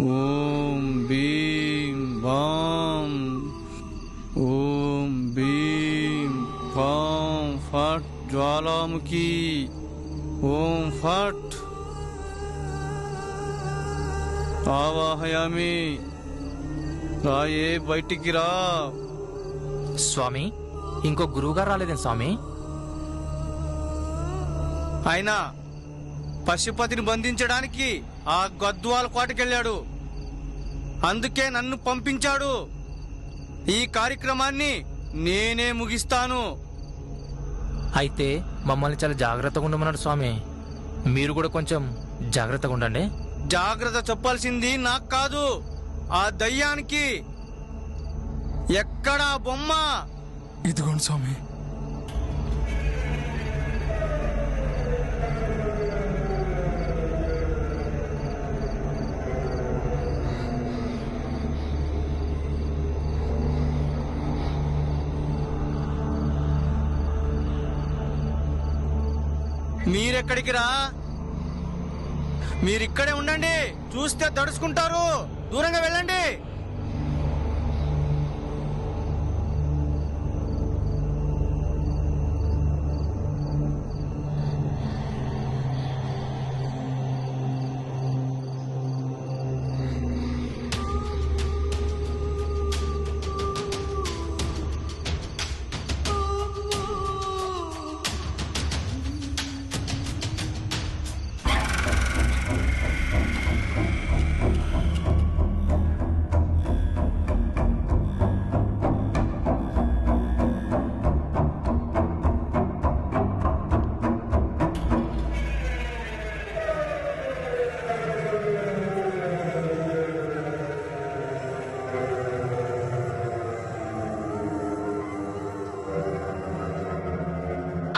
ఓం భీం బాం ఓం భీం బాం ఫట్ జ్వాలాముఖి ఓం ఫట్ ఆవాహయామి రాయే బయటికి రా. స్వామి ఇంకో గురువుగారు రాలేదేం స్వామి? ఆయన పశుపతిని బంధించడానికి ఆ గద్వాల కోటకెళ్ళాడు. అందుకే నన్ను పంపించాడు. ఈ కార్యక్రమాన్ని నేనే ముగిస్తాను. అయితే మమ్మల్ని చాలా జాగ్రత్తగా ఉండమన్నాడు స్వామి. మీరు కూడా కొంచెం జాగ్రత్తగా ఉండండి. జాగ్రత్త చెప్పాల్సింది నాకు కాదు. ఆ దయ్యానికి ఎక్కడా బొమ్మ. ఇదిగోండి స్వామి. మీరెక్కడికి రా? మీరిక్కడే ఉండండి. చూస్తే తడుచుకుంటారు. దూరంగా వెళ్ళండి.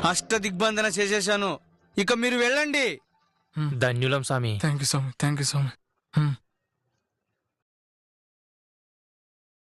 అష్ట దిగ్బంధన చేసేశాను. ఇక మీరు వెళ్ళండి. ధన్యులం స్వామి. థ్యాంక్ యూ స్వామి థ్యాంక్ యూ స్వామి.